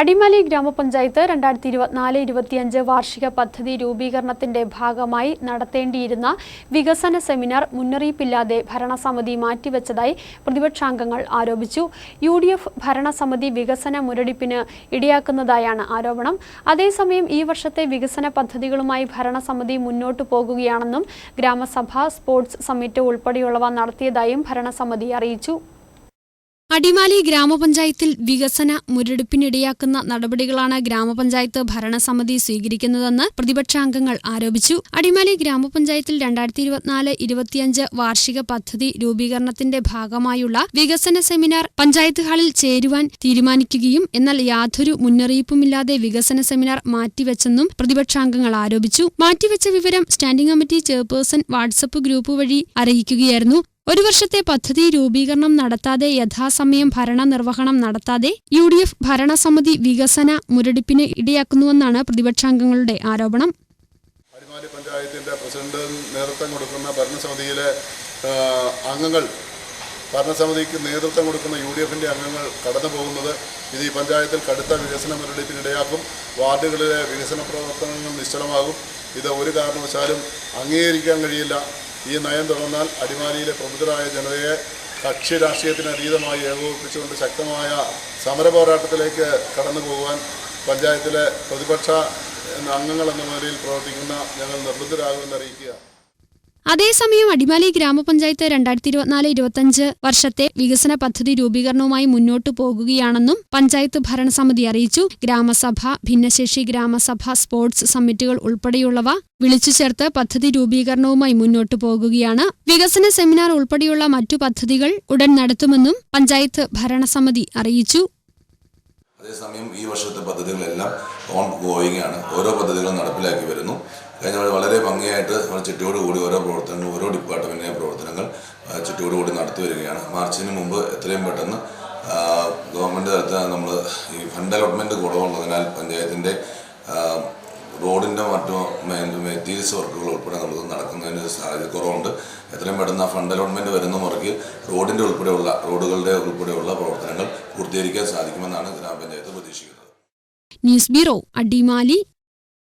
അടിമാലി ഗ്രാമപഞ്ചായത്ത് രണ്ടായിരത്തി ഇരുപത്തിനാല് ഇരുപത്തിയഞ്ച് വാർഷിക പദ്ധതി രൂപീകരണത്തിന്റെ ഭാഗമായി നടത്തേണ്ടിയിരുന്ന വികസന സെമിനാർ മുന്നറിയിപ്പില്ലാതെ ഭരണസമിതി മാറ്റിവെച്ചതായി പ്രതിപക്ഷാംഗങ്ങൾ ആരോപിച്ചു. യു ഡി എഫ് ഭരണസമിതി വികസന മുരടിപ്പിന് ഇടയാക്കുന്നതായാണ് ആരോപണം. അതേസമയം ഈ വർഷത്തെ വികസന പദ്ധതികളുമായി ഭരണസമിതി മുന്നോട്ടു പോകുകയാണെന്നും ഗ്രാമസഭ സ്പോർട്സ് സമ്മിറ്റ് ഉൾപ്പെടെയുള്ളവ നടത്തിയതായും ഭരണസമിതി അറിയിച്ചു. അടിമാലി ഗ്രാമപഞ്ചായത്തിൽ വികസന മുരടിപ്പിനിടയാക്കുന്ന നടപടികളാണ് ഗ്രാമപഞ്ചായത്ത് ഭരണസമിതി സ്വീകരിക്കുന്നതെന്ന് പ്രതിപക്ഷാംഗങ്ങൾ ആരോപിച്ചു. അടിമാലി ഗ്രാമപഞ്ചായത്തിൽ രണ്ടായിരത്തി ഇരുപത്തിനാല് ഇരുപത്തിയഞ്ച് വാർഷിക പദ്ധതി രൂപീകരണത്തിന്റെ ഭാഗമായുള്ള വികസന സെമിനാർ പഞ്ചായത്ത് ഹാളിൽ ചേരുവാൻ തീരുമാനിക്കുകയും എന്നാൽ യാതൊരു മുന്നറിയിപ്പുമില്ലാതെ വികസന സെമിനാർ മാറ്റിവെച്ചെന്നും പ്രതിപക്ഷാംഗങ്ങൾ ആരോപിച്ചു. മാറ്റിവെച്ച വിവരം standing committee chairperson WhatsApp group വഴി അറിയിക്കുകയായിരുന്നു. ഒരു വർഷത്തെ പദ്ധതി രൂപീകരണം നടത്താതെ യഥാസമയം ഭരണനിർവഹണം നടത്താതെ യു ഡി എഫ് ഭരണസമിതി വികസന മുരടിപ്പിന് ഇടയാക്കുന്നുവെന്നാണ് പ്രതിപക്ഷാംഗങ്ങളുടെ ആരോപണം. അടിമാലി പഞ്ചായത്തിന്റെ പ്രസിഡന്റ് നേതൃത്വം കൊടുക്കുന്ന ഭരണസമിതിയിലെ അംഗങ്ങൾ ഭരണസമിതിക്ക് നേതൃത്വം കൊടുക്കുന്ന യു ഡി എഫിന്റെ അംഗങ്ങൾ കടന്നു പോകുന്നത് ഇത് ഈ പഞ്ചായത്തിൽ കടുത്ത വികസന മുരടിപ്പിനിടയാക്കും വാർഡുകളിലെ വികസന പ്രവർത്തനങ്ങൾ നിശ്ചലമാകും. ഇത് ഒരു കാരണവശാലും അംഗീകരിക്കാൻ കഴിയില്ല. ഈ നയം തുടർന്നാൽ അടിമാലിയിലെ പ്രമുഖരായ ജനതയെ കക്ഷി രാഷ്ട്രീയത്തിന് അതീതമായി ഏകോപിപ്പിച്ചുകൊണ്ട് ശക്തമായ സമര പോരാട്ടത്തിലേക്ക് കടന്നു പോകുവാൻ പഞ്ചായത്തിലെ പ്രതിപക്ഷ അംഗങ്ങൾ എന്ന നിലയിൽ പ്രവർത്തിക്കുന്ന ഞങ്ങൾ നിർബന്ധരാകുമെന്ന് അറിയിക്കുക. അതേസമയം അടിമാലി ഗ്രാമപഞ്ചായത്ത് രണ്ടായിരത്തി ഇരുപത്തിനാല് ഇരുപത്തിയഞ്ച് വർഷത്തെ വികസന പദ്ധതി രൂപീകരണവുമായി മുന്നോട്ടു പോകുകയാണെന്നും പഞ്ചായത്ത് ഭരണസമിതി അറിയിച്ചു. ഗ്രാമസഭ ഭിന്നശേഷി ഗ്രാമസഭ സ്പോർട്സ് സമ്മിറ്റുകൾ ഉൾപ്പെടെയുള്ളവ വിളിച്ചു ചേർത്ത് പദ്ധതി രൂപീകരണവുമായി മുന്നോട്ടു പോകുകയാണ്. വികസന സെമിനാർ ഉൾപ്പെടെയുള്ള മറ്റു പദ്ധതികൾ ഉടൻ നടത്തുമെന്നും പഞ്ചായത്ത് ഭരണസമിതി അറിയിച്ചു. അതേസമയം ഈ വർഷത്തെ പദ്ധതികളെല്ലാം ഓൺ ഗോയിങ് ആണ്. ഓരോ പദ്ധതികളും നടപ്പിലാക്കി വരുന്നു. കഴിഞ്ഞ വളരെ ഭംഗിയായിട്ട് നമ്മൾ ചിട്ടയോടുകൂടി ഓരോ പ്രവർത്തനങ്ങൾ ഓരോ ഡിപ്പാർട്ട്മെന്റിന്റെ പ്രവർത്തനങ്ങൾ ചിട്ടയോടുകൂടി നടത്തി വരികയാണ്. മാർച്ചിന് മുമ്പ് എത്രയും പെട്ടെന്ന് ഗവൺമെന്റ് തലത്തിൽ നമ്മൾ ഈ ഫണ്ട് അലോട്ട്മെന്റ് കുറവുള്ളതിനാൽ പഞ്ചായത്തിന്റെ റോഡിന്റെ മറ്റു മെറ്റീരിയൽസ് വർക്കുകൾ ഉൾപ്പെടെ നമുക്ക് നടക്കുന്നതിന് സാധ്യത കുറവുണ്ട്. എത്രയും പെട്ടെന്ന് ആ ഫണ്ട് അലോട്ട്മെന്റ് വരുന്ന മുറയ്ക്ക് റോഡിന്റെ ഉൾപ്പെടെയുള്ള റോഡുകളുടെ ഉൾപ്പെടെയുള്ള പ്രവർത്തനങ്ങൾ പൂർത്തീകരിക്കാൻ സാധിക്കുമെന്നാണ് ഗ്രാമപഞ്ചായത്ത് പ്രതീക്ഷിക്കുന്നത്. News bureau Adimali